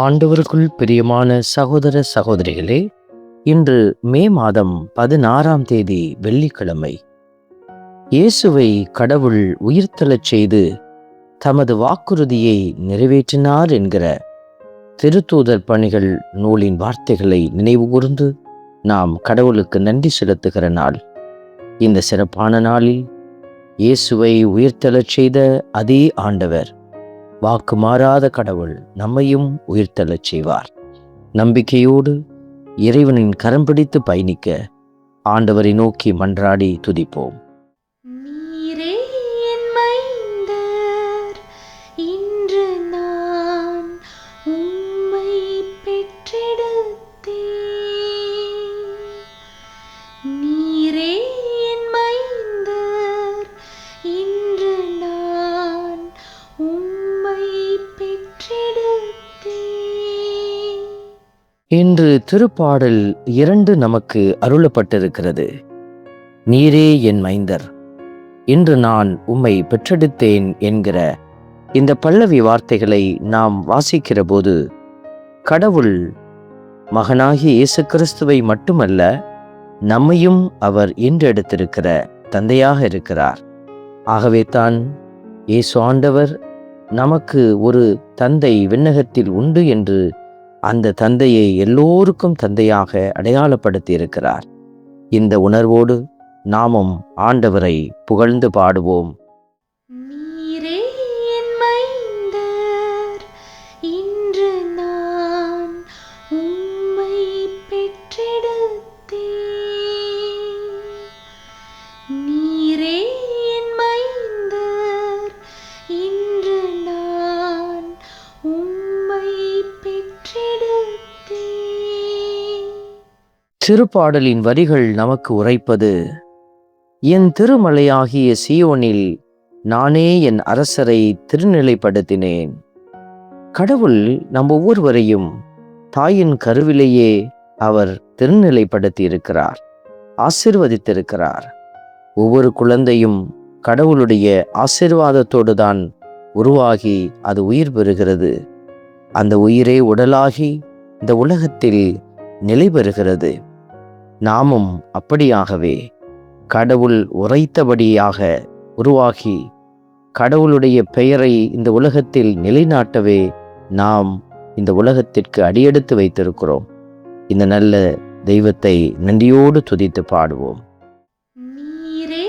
ஆண்டவருக்குள் பிரியமான சகோதர சகோதரிகளே இன்று மே மாதம் பதினாறாம் தேதி வெள்ளிக்கிழமை. இயேசுவை கடவுள் உயிர்த்தெழச் செய்து தமது வாக்குறுதியை நிறைவேற்றினார் என்கிற திருத்தூதர் பணிகள் நூலின் வார்த்தைகளை நினைவுகூர்ந்து நாம் கடவுளுக்கு நன்றி செலுத்துகிற நாள். இந்த சிறப்பான நாளில் இயேசுவை உயிர்த்தெழச் செய்த அதே ஆண்டவர் வாக்கு மாறாத கடவுள் நம்மையும் உயிர்த்தெழச் செய்வார். நம்பிக்கையோடு இறைவனின் கரம் பிடித்து பயணிக்க ஆண்டவரை நோக்கி மன்றாடி துதிப்போம். நீரே திருப்பாடல் இரண்டு நமக்கு அருளப்பட்டிருக்கிறது. நீரே என் மைந்தர் இன்று நான் உம்மை பெற்றெடுத்தேன் என்கிற இந்த பல்லவி வார்த்தைகளை நாம் வாசிக்கிற போது கடவுள் மகனாகி இயேசு கிறிஸ்துவை மட்டுமல்ல நம்மையும் அவர் ஈன்றெடுத்திருக்கிற தந்தையாக இருக்கிறார். ஆகவே தான் இயேசு ஆண்டவர் நமக்கு ஒரு தந்தை விண்ணகத்தில் உண்டு என்று அந்த தந்தையை எல்லோருக்கும் தந்தையாக அடையாளப்படுத்தி இருக்கிறார் இந்த உணர்வோடு நாமும் ஆண்டவரை புகழ்ந்து பாடுவோம். திருப்பாடலின் வரிகள் நமக்கு உரைப்பது என் திருமலையாகிய சீயோனில் நானே என் அரசரை திருநிலைப்படுத்தினேன். கடவுள் நம் ஒவ்வொருவரையும் தாயின் கருவிலேயே அவர் திருநிலைப்படுத்தி இருக்கிறார் ஆசிர்வதித்திருக்கிறார். ஒவ்வொரு குழந்தையும் கடவுளுடைய ஆசிர்வாதத்தோடு தான் உருவாகி அது உயிர் பெறுகிறது. அந்த உயிரே உடலாகி இந்த உலகத்தில் நிலை பெறுகிறது. நாமும் அப்படியாகவே கடவுள் உரைத்தபடியாக உருவாகி கடவுளுடைய பெயரை இந்த உலகத்தில் நிலைநாட்டவே நாம் இந்த உலகத்திற்கு அடியெடுத்து வைத்திருக்கிறோம். இந்த நல்ல தெய்வத்தை நன்றியோடு துதித்து பாடுவோம். நீரே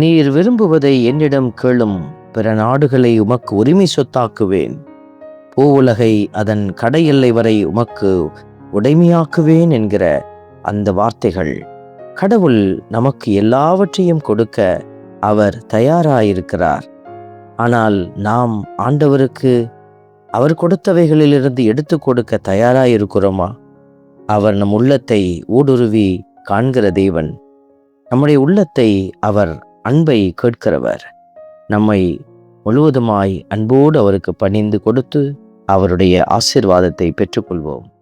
நீர் விரும்புவதை என்னிடம் கேளும். பிற நாடுகளை உமக்கு உரிமை சொத்தாக்குவேன். பூவுலகை அதன் கடையெல்லை வரை உமக்கு உடைமையாக்குவேன் என்கிற அந்த வார்த்தைகள் கடவுள் நமக்கு எல்லாவற்றையும் கொடுக்க அவர் தயாராயிருக்கிறார். ஆனால் நாம் ஆண்டவருக்கு அவர் கொடுத்தவைகளிலிருந்து எடுத்து கொடுக்க தயாராயிருக்கிறோமா? அவர் நம் உள்ளத்தை ஊடுருவி காண்கிற தேவன். நம்முடைய உள்ளத்தை அவர் அன்பை கேட்கிறவர். நம்மை முழுவதுமாய் அன்போடு அவருக்கு பணிந்து கொடுத்து அவருடைய ஆசீர்வாதத்தை பெற்றுக்கொள்வோம்.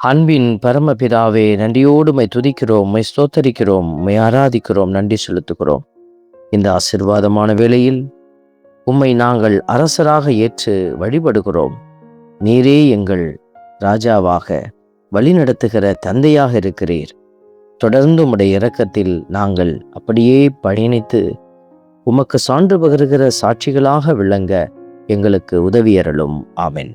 அன்பின் பரமபிதாவே நன்றியோடு மை துதிக்கிறோம் மை ஸ்தோத்தரிக்கிறோம் மை ஆராதிக்கிறோம் நன்றி செலுத்துகிறோம். இந்த ஆசிர்வாதமான வேளையில் உம்மை நாங்கள் அரசராக ஏற்று வழிபடுகிறோம். நீரே எங்கள் ராஜாவாக வழிநடத்துகிற தந்தையாக இருக்கிறீர். தொடர்ந்து உம்முடைய இரக்கத்தில் நாங்கள் அப்படியே பயணித்து உமக்கு சான்று பகருகிற சாட்சிகளாக விளங்க எங்களுக்கு உதவியறலும் ஆமென்.